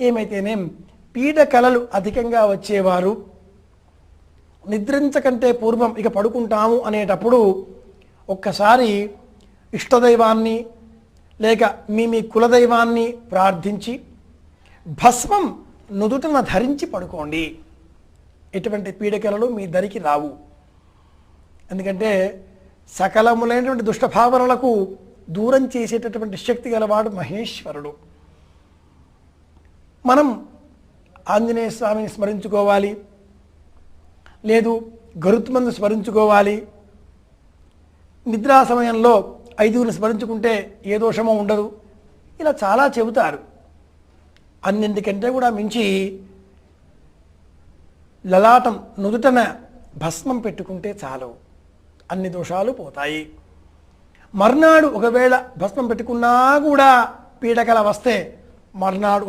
ఏమైతేనేం పీడకలలు అధికంగా వచ్చేవారు. నిద్రించకంటే పూర్వం ఇక పడుకుంటాము అనేటప్పుడు ఒక్కసారి ఇష్టదైవాన్ని లేక మీ మీ కులదైవాన్ని ప్రార్థించి భస్మం నుదుటన ధరించి పడుకోండి. ఎటువంటి పీడకలలు మీ దరికి రావు. ఎందుకంటే సకలములైనటువంటి దుష్టభావనలకు దూరం చేసేటటువంటి శక్తి గలవాడు మహేశ్వరుడు. మనం ఆంజనేయ స్వామిని స్మరించుకోవాలి. లేదు గరుత్మందు స్మరించుకోవాలి. నిద్రా సమయంలో ఐదుగురిని స్మరించుకుంటే ఏ దోషమో ఉండదు. ఇలా చాలా చెబుతారు. అన్నింటికంటే కూడా మించి లలాటం నుదుటన భస్మం పెట్టుకుంటే చాలు. అన్ని దోషాలు పోతాయి. మర్నాడు ఒకవేళ భస్మం పెట్టుకున్నా కూడా పీడకల వస్తే మర్నాడు